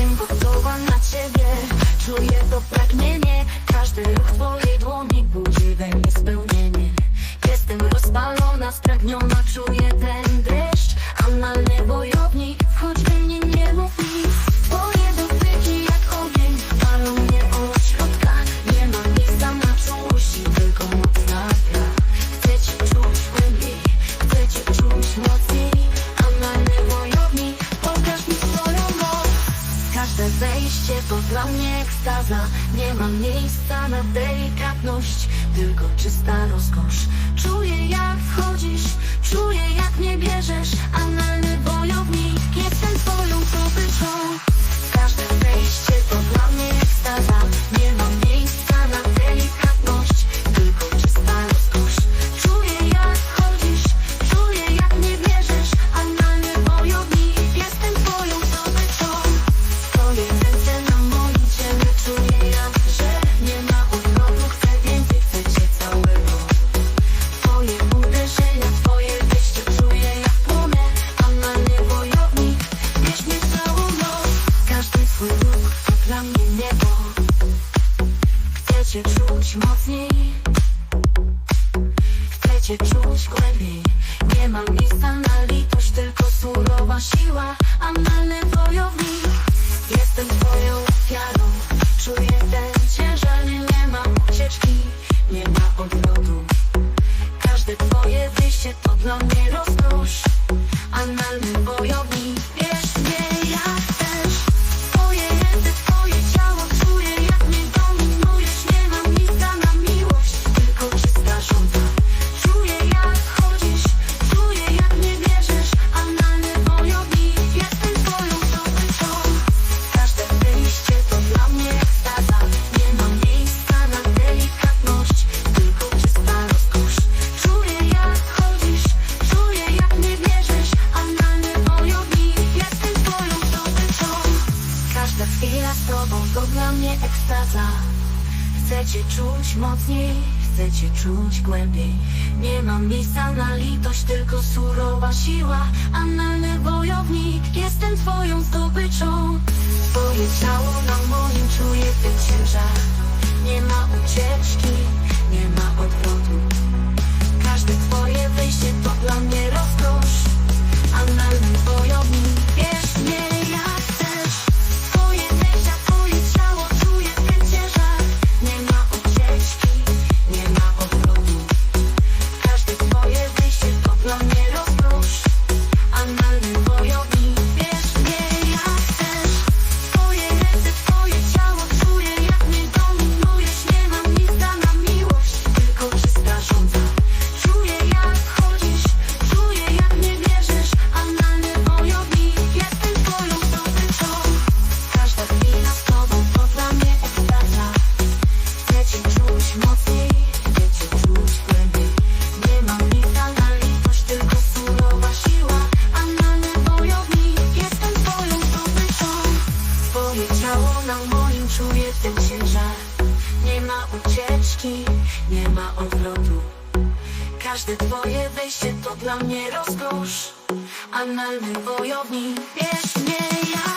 jestem gotowa na ciebie. Czuję to pragnienie, każdy ruch twojej dłoni budzi. Dla mnie ekstaza. Nie ma miejsca na delikatność Tylko czysta rozkosz. Czuję jak wchodzisz Czuję jak mnie bierzesz. Analny bojowy cię czuć mocniej? Chcę cię czuć głębiej? Nie mam miejsca na litość, tylko surowa siła Analny wojownik. Jestem twoją ofiarą. Czuję ten ciężar, nie ma ucieczki Nie ma odlotu. Każde twoje wyjście to dla mnie rozwój dla mnie ekstaza. Chcę cię czuć mocniej, chcę cię czuć głębiej. Nie mam miejsca na litość, tylko surowa siła. Analny wojownik, jestem twoją zdobyczą. Twoje ciało Twoje ciało na moim czuje ten ciężar Nie ma ucieczki, nie ma odwrotu. Każde Twoje wejście to dla mnie rozkosz. Analny wojownik, bierz mnie ja.